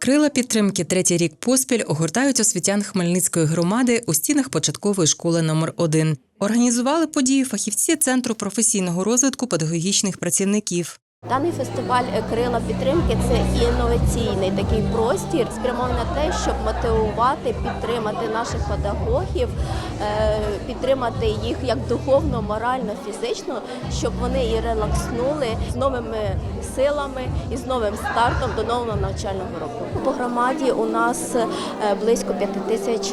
Крила підтримки третій рік поспіль огортають освітян Хмельницької громади у стінах початкової школи номер 1 Організували подію фахівці Центру професійного розвитку педагогічних працівників. Даний фестиваль е, Крила підтримки це інноваційний такий простір, спрямований на те, щоб мотивувати, підтримати наших педагогів, е, підтримати їх як духовно, морально, фізично, щоб вони і релакснули з новими силами і з новим стартом до нового навчального року. По громаді у нас е, близько п'яти тисяч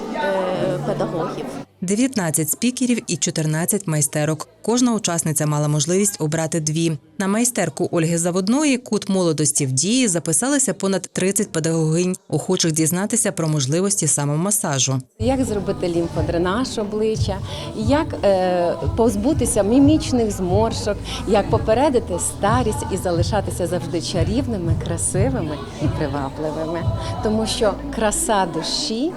педагогів. 19 спікерів і 14 майстерок. Кожна учасниця мала можливість обрати дві. На майстерку Ольги Заводної кут молодості в дії записалися понад 30 педагогинь, охочих дізнатися про можливості самомасажу. Як зробити лімфодренаж обличчя, як е, позбутися мімічних зморшок, як попередити старість і залишатися завжди чарівними, красивими і привабливими. Тому що краса душі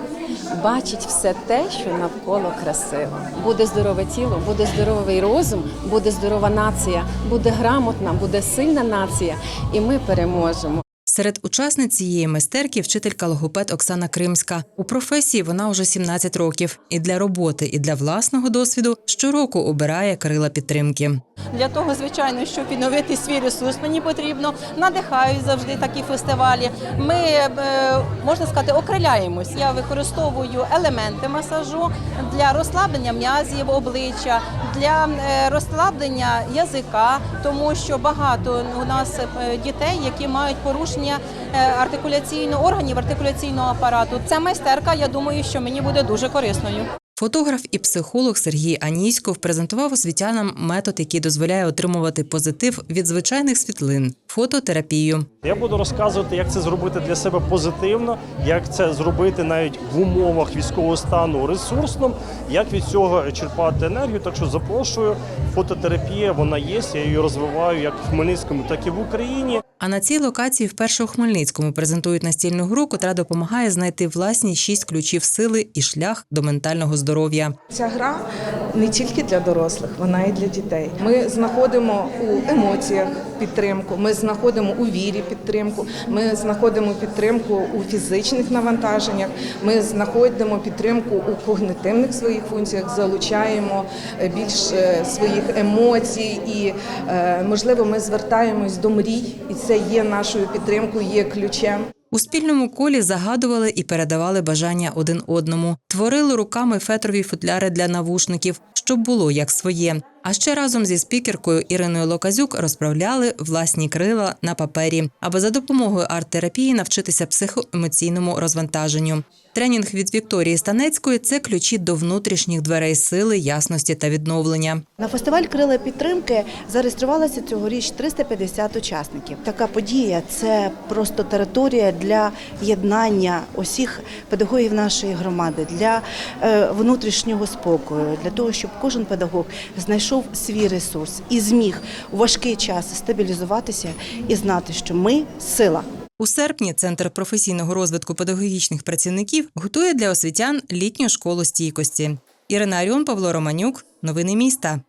бачить все те, що навколо красиво. Буде здорове тіло, буде здоровий розум, буде здорова нація, буде грамотна, буде сильна нація, і ми переможемо. Серед учасниць цієї майстерки вчителька логопед Оксана Кримська. У професії вона вже 17 років, і для роботи, і для власного досвіду щороку обирає крила підтримки. Для того, звичайно, щоб відновити свій ресурс, мені потрібно надихають завжди такі фестивалі. Ми е, можна сказати, окриляємось. Я використовую елементи масажу для розслаблення м'язів обличчя, для е, розслаблення язика, тому що багато у нас е, дітей, які мають порушення е, артикуляційного органів артикуляційного апарату. Ця майстерка, я думаю, що мені буде дуже корисною. Фотограф і психолог Сергій Аніськов презентував освітянам метод, який дозволяє отримувати позитив від звичайних світлин фототерапію. Я буду розказувати, як це зробити для себе позитивно, як це зробити навіть в умовах військового стану ресурсно, як від цього черпати енергію. Так що запрошую. Фототерапія вона є. Я її розвиваю як в Хмельницькому, так і в Україні. А на цій локації вперше у Хмельницькому презентують настільну гру, котра допомагає знайти власні шість ключів сили і шлях до ментального здоров'я. Ця гра не тільки для дорослих, вона і для дітей. Ми знаходимо у емоціях підтримку, ми знаходимо у вірі підтримку, ми знаходимо підтримку у фізичних навантаженнях, ми знаходимо підтримку у когнитивних своїх функціях, залучаємо е, більш е, своїх емоцій і, е, можливо, ми звертаємось до мрій, і це є нашою підтримкою, є ключем. У спільному колі загадували і передавали бажання один одному, творили руками фетрові футляри для навушників, щоб було як своє. А ще разом зі спікеркою Іриною Локазюк розправляли власні крила на папері, аби за допомогою арт-терапії навчитися психоемоційному розвантаженню. Тренінг від Вікторії Станецької це ключі до внутрішніх дверей сили, ясності та відновлення. На фестиваль Крила підтримки зареєструвалося цьогоріч 350 учасників. Така подія це просто територія для єднання усіх педагогів нашої громади, для е, внутрішнього спокою, для того, щоб кожен педагог знайшов свій ресурс і зміг у важкий час стабілізуватися і знати, що ми сила. У серпні Центр професійного розвитку педагогічних працівників готує для освітян літню школу стійкості. Ірина Аріон, Павло Романюк. Новини міста.